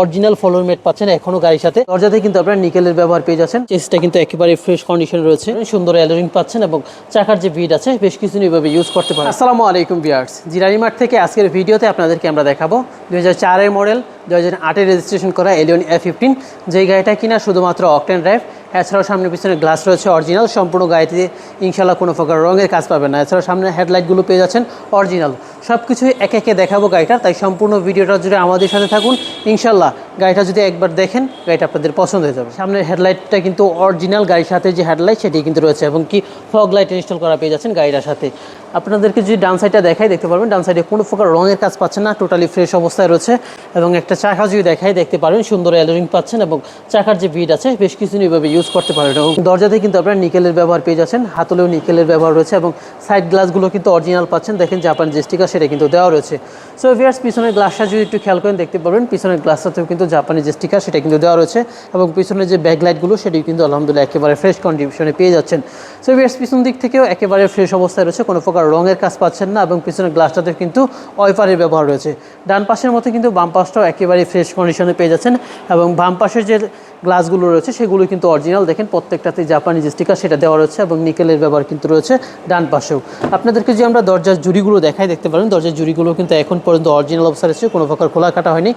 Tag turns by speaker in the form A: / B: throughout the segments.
A: Original ফলোর মেট পাচ্ছেন এখনও গাড়ির সাথে। দরজাতে কিন্তু আপনারা নিকেলের ব্যবহার পেয়ে যাচ্ছেন। চেসটা কিন্তু একেবারে ফ্রেশ কন্ডিশন রয়েছে। সুন্দর অ্যালোরিং পাচ্ছেন এবং চাকার যে ভিড আছে, বেশ কিছু এভাবে ইউজ করতে পারেন। আসসালামু আলাইকুম বিয়ার্স জিরানি মার্ট থেকে আজকের ভিডিওতে আপনাদেরকে আমরা দেখাবো। দু হাজার মডেল দু হাজার আটের রেজিস্ট্রেশন করা এলিয়ন এফ ফিফটিন যেই গাড়িটা কিনা শুধুমাত্র অকটেন ড্রাইভ এছাড়াও সামনে পিছনে গ্লাস রয়েছে অরিজিনাল সম্পূর্ণ গাড়িতে ইনশাল্লাহ কোনো প্রকার রঙের কাজ পাবেন না। এছাড়াও সামনে হেডলাইটগুলো পেয়ে যাচ্ছেন অরিজিনাল সব কিছুই একে একে দেখাবো গাড়িটার তাই সম্পূর্ণ ভিডিওটা জুড়ে আমাদের সাথে থাকুন। ইনশাল্লাহ গাড়িটা যদি একবার দেখেন, গাড়িটা আপনাদের পছন্দ হয়ে যাবে। সামনের হেডলাইটটা কিন্তু অরিজিনাল গাড়ির সাথে যে হেডলাইট সেটি কিন্তু রয়েছে এবং কি ফগ লাইট ইনস্টল করা পেয়ে যাচ্ছেন গাড়িটার সাথে। আপনাদেরকে যদি ডান সাইডটা দেখাই, দেখতে পারবেন ডান সাইডে কোনো প্রকার রঙের কাজ পাচ্ছেন না টোটালি ফ্রেশ অবস্থায় রয়েছে এবং একটা চাকা যদি দেখাই, দেখতে পারবেন সুন্দর অ্যালোরিং পাচ্ছেন এবং চাকার যে বিট আছে, বেশ কিছুদিন এইভাবে ইউজ করতে পারবেন এবং দরজাতে কিন্তু আপনারা নিকেলের ব্যবহার পেয়ে যাচ্ছেন, হাতলেও নিকেলের ব্যবহার রয়েছে এবং সাইড গ্লাসগুলো কিন্তু অরিজিনাল পাচ্ছেন। দেখেন জাপান যে স্টিকার সেটা কিন্তু দেওয়া রয়েছে। সো ভিয়ার্স পিছনের গ্লাসটা যদি একটু খেয়াল করেন, দেখতে পারবেন পিছনের গ্লাসটাতেও কিন্তু জাপানি যে স্টিকার সেটা কিন্তু দেওয়া রয়েছে এবং পিছনের যে ব্যাকলাইটগুলো সেটি কিন্তু আলহামদুলিল্লাহ একেবারে ফ্রেশ কন্ডিশনে পেয়ে যাচ্ছেন। সো ভিয়ার্স পিছন দিক থেকেও একেবারে ফ্রেশ অবস্থায় রয়েছে, কোনো প্রকার রঙের কাজ পাচ্ছেন না এবং পিছনের গ্লাসটাতে কিন্তু ওয়াইপারের ব্যবহার রয়েছে। ডান পাশের মতো কিন্তু বাম পাশটাও একেবারে ফ্রেশ কন্ডিশনে পেয়ে যাচ্ছেন এবং বাম পাশের যে গ্লাসগুলো রয়েছে, সেগুলো কিন্তু অরিজিনাল দেখেন প্রত্যেকটাতে জাপানি যে স্টিকার সেটা দেওয়া রয়েছে এবং নিকেলের ব্যবহার কিন্তু রয়েছে ডান পাশেও। আপনাদেরকে যে আমরা দরজার জুড়িগুলো দেখাই, দেখতে পারেন, দরজার জুড়িগুলো কিন্তু এখন পর্যন্ত অরিজিনাল অবস্থায় রয়েছে, কোনো প্রকার খোলা কাটা হয়নি।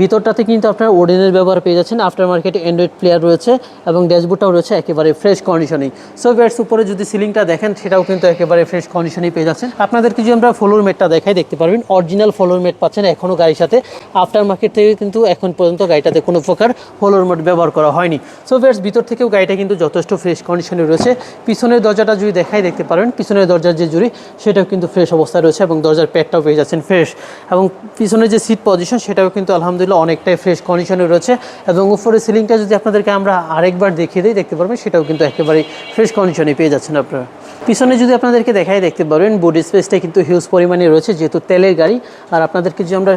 A: ভিতরটাতে কিন্তু আপনার ওডেনের ব্যবহার পেয়ে যাচ্ছেন। আফটার মার্কেটে অ্যান্ড্রয়েড প্লেয়ার রয়েছে এবং ড্যাশবোর্ডটাও রয়েছে একেবারে ফ্রেশ কন্ডিশনেই সো ব্যাটস উপরে যদি সিলিংটা দেখেন, সেটাও কিন্তু একেবারে ফ্রেশ কন্ডিশনেই পেয়ে যাচ্ছেন। আপনাদেরকে যদি আমরা ফ্লোর মেটটা দেখাই, দেখতে পারবেন অরিজিনাল ফ্লোর মেট পাচ্ছেন এখনও গাড়ির সাথে। আফটার মার্কেট থেকে কিন্তু এখন পর্যন্ত গাড়িটাতে কোনো প্রকার ফ্লোর মেট ব্যবহার করা হয়নি। সো ব্যাটস ভিতর থেকেও গাড়িটা কিন্তু যথেষ্ট ফ্রেশ কন্ডিশনে রয়েছে। পিছনের দরজাটা যদি দেখাই, দেখতে পারবেন, পিছনের দরজার যে জুড়ি, সেটাও কিন্তু ফ্রেশ অবস্থায় রয়েছে এবং দরজার প্যাডটাও পেয়ে যাচ্ছেন ফ্রেশ এবং পিছনের যে সিট পজিশন সেটাও কিন্তু আলহামদুলিল্লাহ অনেকটাই ফ্রেশ কন্ডিশনে রয়েছে এবং উপরে সিলিংটা যদি আপনাদেরকে আমরা আরেকবার দেখিয়ে দিই, দেখতে পারবেন সেটাও কিন্তু একেবারেই ফ্রেশ কন্ডিশনে পেয়ে যাচ্ছেন আপনারা। পিছনে যদি আপনাদেরকে দেখাই, দেখতে পারবেন বডি স্পেসটা কিন্তু হিউজ পরিমাণে রয়েছে, যেহেতু তেলের গাড়ি। আর আপনাদেরকে যদি আমরা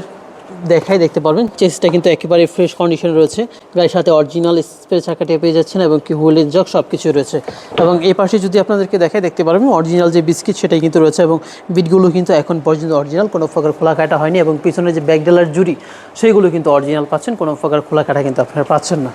A: দেখাই দেখতে পারবেন। চেসটা কিন্তু একেবারে ফ্রেশ কন্ডিশনে রয়েছে। গায়ের সাথে অরিজিনাল স্প্রে চাকাটি পেয়ে যাচ্ছেন এবং কি হুইলের জগ সব কিছু রয়েছে। এবং এই পাশে যদি আপনাদেরকে দেখাই দেখতে পারবেন অরিজিনাল যে বিস্কিট সেটাই কিন্তু রয়েছে এবং বিটগুলো কিন্তু এখন পর্যন্ত অরিজিনাল কোনো প্রকার খোলা কাটা হয়নি এবং পিছনে যে ব্যাগডেলার জুড়ি সেইগুলো কিন্তু অরিজিনাল পাচ্ছেন, কোনো প্রকার খোলা কাটা কিন্তু আপনারা পাচ্ছেন না।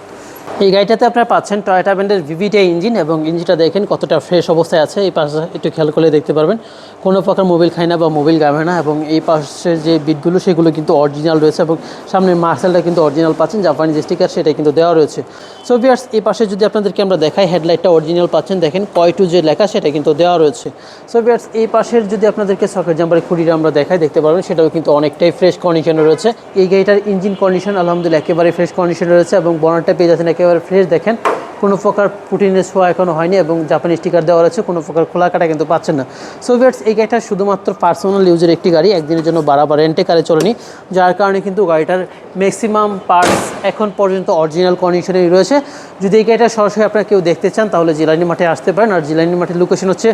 A: এই গাড়িটাতে আপনারা পাচ্ছেন টয়োটা ব্র্যান্ডের ভিভিটি ইঞ্জিন এবং ইঞ্জিনটা দেখেন কতটা ফ্রেশ অবস্থায় আছে। এই পাশে একটু খেয়াল করলে দেখতে পারবেন, কোনো প্রকার মোবিল খায় না বা মোবিল গাবে না এবং এই পাশের যে বিটগুলো সেগুলো কিন্তু অরিজিনাল রয়েছে এবং সামনের মার্সেলটা কিন্তু অরিজিনাল পাচ্ছেন জাপানি যে স্টিকার সেটা কিন্তু দেওয়া রয়েছে। সো বিয়ার্স এই পাশে যদি আপনাদেরকে আমরা দেখাই হেডলাইটটা অরিজিনাল পাচ্ছেন, দেখেন কয় টু যে লেখা, সেটা কিন্তু দেওয়া রয়েছে। সো বিয়ার্স এই পাশের যদি আপনাদেরকে সকেট জাম্পারের খুঁড়িটা আমরা দেখাই, দেখতে পারবেন, সেটাও কিন্তু অনেকটাই ফ্রেশ কন্ডিশনে রয়েছে। এই গাড়িটার ইঞ্জিন কন্ডিশন আলহামদুলিল্লাহ, একেবারে ফ্রেশ কন্ডিশনে রয়েছে এবং বনারটা পেয়ে যাচ্ছেন একেবারে ফ্রেশ দেখেন। কোনো প্রকার পুটিনের ছোঁয়া এখনও হয়নি এবং জাপানি স্টিকার দেওয়া রয়েছে কোনো প্রকার খোলা কাটা কিন্তু পাচ্ছেন না। সো এই গাড়িটা শুধুমাত্র পার্সোনাল ইউজের একটি গাড়ি, একদিনের জন্য বারাবার রেন্টে কারে চলেনি, যার কারণে কিন্তু গাড়িটার ম্যাক্সিমাম পার্টস এখন পর্যন্ত অরিজিনাল কন্ডিশনেই রয়েছে। যদি এই গাড়িটা সরাসরি আপনারা কেউ দেখতে চান, তাহলে জিলানি মাঠে আসতে পারেন। আর জিলানি মাঠের লোকেশন হচ্ছে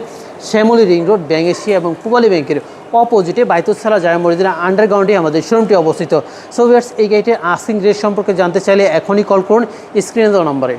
A: শ্যামলী রিং রোড ব্যাঙ্গেশিয়া এবং পুবালি ব্যাংকের অপোজিটে বাইতুসালা জায় মসজিদের আন্ডারগ্রাউন্ডে আমাদের শোরুমটি অবস্থিত। সো এই গাড়িটির আস্কিং রেট সম্পর্কে জানতে চাইলে এখনই কল করুন স্ক্রিনে দেওয়া নম্বরে।